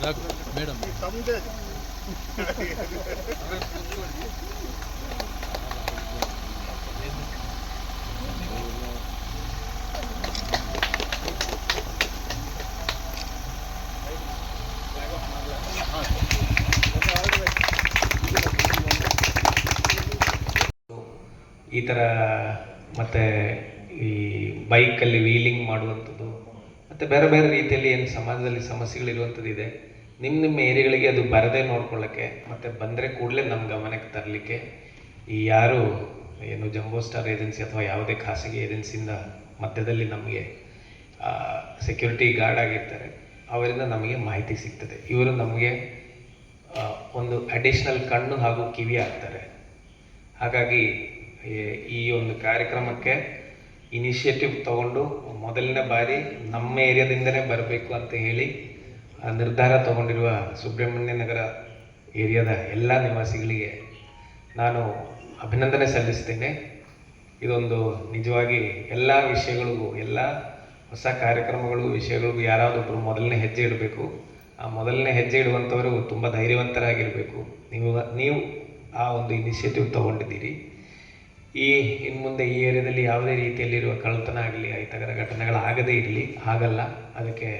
Madam ಈ ಥರ ಮತ್ತು ಈ ಬೈಕಲ್ಲಿ ವೀಲಿಂಗ್ ಮಾಡುವಂಥದ್ದು ಮತ್ತು ಬೇರೆ ಬೇರೆ ರೀತಿಯಲ್ಲಿ ಏನು ಸಮಾಜದಲ್ಲಿ ಸಮಸ್ಯೆಗಳಿರುವಂಥದ್ದು ಇದೆ ನಿಮ್ಮ ನಿಮ್ಮ ಏರಿಯಾಗಳಿಗೆ ಅದು ಬರದೇ ನೋಡ್ಕೊಳ್ಳೋಕ್ಕೆ ಮತ್ತು ಬಂದರೆ ಕೂಡಲೇ ನಮ್ಮ ಗಮನಕ್ಕೆ ತರಲಿಕ್ಕೆ ಈ ಯಾರು ಏನು ಜಂಬೋ ಸ್ಟಾರ್ ಏಜೆನ್ಸಿ ಅಥವಾ ಯಾವುದೇ ಖಾಸಗಿ ಏಜೆನ್ಸಿಯಿಂದ ಮಧ್ಯದಲ್ಲಿ ನಮಗೆ ಸೆಕ್ಯೂರಿಟಿ ಗಾರ್ಡ್ ಆಗಿರ್ತಾರೆ, ಅವರಿಂದ ನಮಗೆ ಮಾಹಿತಿ ಸಿಗ್ತದೆ. ಇವರು ನಮಗೆ ಒಂದು ಅಡಿಷ್ನಲ್ ಕಣ್ಣು ಹಾಗೂ ಕಿವಿ ಆಗ್ತಾರೆ ಹಾಗಾಗಿ ಈ ಒಂದು ಕಾರ್ಯಕ್ರಮಕ್ಕೆ ಇನಿಷಿಯೇಟಿವ್ ತಗೊಂಡು ಮೊದಲನೇ ಬಾರಿ ನಮ್ಮ ಏರಿಯಾದಿಂದನೇ ಬರಬೇಕು ಅಂತ ಹೇಳಿ ನಿರ್ಧಾರ ತಗೊಂಡಿರುವ ಸುಬ್ರಹ್ಮಣ್ಯ ನಗರ ಏರಿಯಾದ ಎಲ್ಲ ನಿವಾಸಿಗಳಿಗೆ ನಾನು ಅಭಿನಂದನೆ ಸಲ್ಲಿಸ್ತೇನೆ. ಇದೊಂದು ನಿಜವಾಗಿ ಎಲ್ಲ ವಿಷಯಗಳಿಗೂ, ಎಲ್ಲ ಹೊಸ ಕಾರ್ಯಕ್ರಮಗಳು ವಿಷಯಗಳಿಗೂ ಯಾರಾದೊಬ್ಬರು ಮೊದಲನೇ ಹೆಜ್ಜೆ ಇಡಬೇಕು. ಆ ಮೊದಲನೇ ಹೆಜ್ಜೆ ಇಡುವಂಥವರು ತುಂಬ ಧೈರ್ಯವಂತರಾಗಿರಬೇಕು. ನೀವು ನೀವು ಆ ಒಂದು ಇನಿಷಿಯೇಟಿವ್ ತಗೊಂಡಿದ್ದೀರಿ. ಈ ಇನ್ನು ಮುಂದೆ ಈ ಏರಿಯಾದಲ್ಲಿ ಯಾವುದೇ ರೀತಿಯಲ್ಲಿರುವ ಕಳ್ಳತನ ಆಗಲಿ ಅಹಿತಕರ ಘಟನೆಗಳಾಗದೇ ಇರಲಿ, ಆಗಲ್ಲ. ಅದಕ್ಕೆ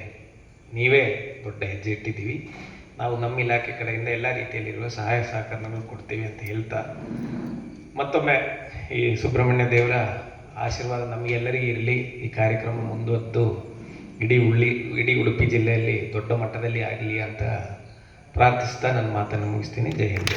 ನೀವೇ ದೊಡ್ಡ ಹೆಜ್ಜೆ ಇಟ್ಟಿದ್ದೀವಿ. ನಾವು ನಮ್ಮ ಇಲಾಖೆ ಕಡೆಯಿಂದ ಎಲ್ಲ ರೀತಿಯಲ್ಲಿರುವ ಸಹಾಯ ಸಹಕಾರಗಳು ಕೊಡ್ತೀವಿ ಅಂತ ಹೇಳ್ತಾ, ಮತ್ತೊಮ್ಮೆ ಈ ಸುಬ್ರಹ್ಮಣ್ಯ ದೇವರ ಆಶೀರ್ವಾದ ನಮಗೆಲ್ಲರಿಗೂ ಇರಲಿ. ಈ ಕಾರ್ಯಕ್ರಮ ಮುಂದುವರೆದು ಇಡೀ ಉಳ್ಳಿ, ಇಡೀ ಉಡುಪಿ ಜಿಲ್ಲೆಯಲ್ಲಿ ದೊಡ್ಡ ಮಟ್ಟದಲ್ಲಿ ಆಗಲಿ ಅಂತ ಪ್ರಾರ್ಥಿಸ್ತಾ ನನ್ನ ಮಾತನ್ನು ಮುಗಿಸ್ತೀನಿ. ಜೈ ಹಿಂದ್.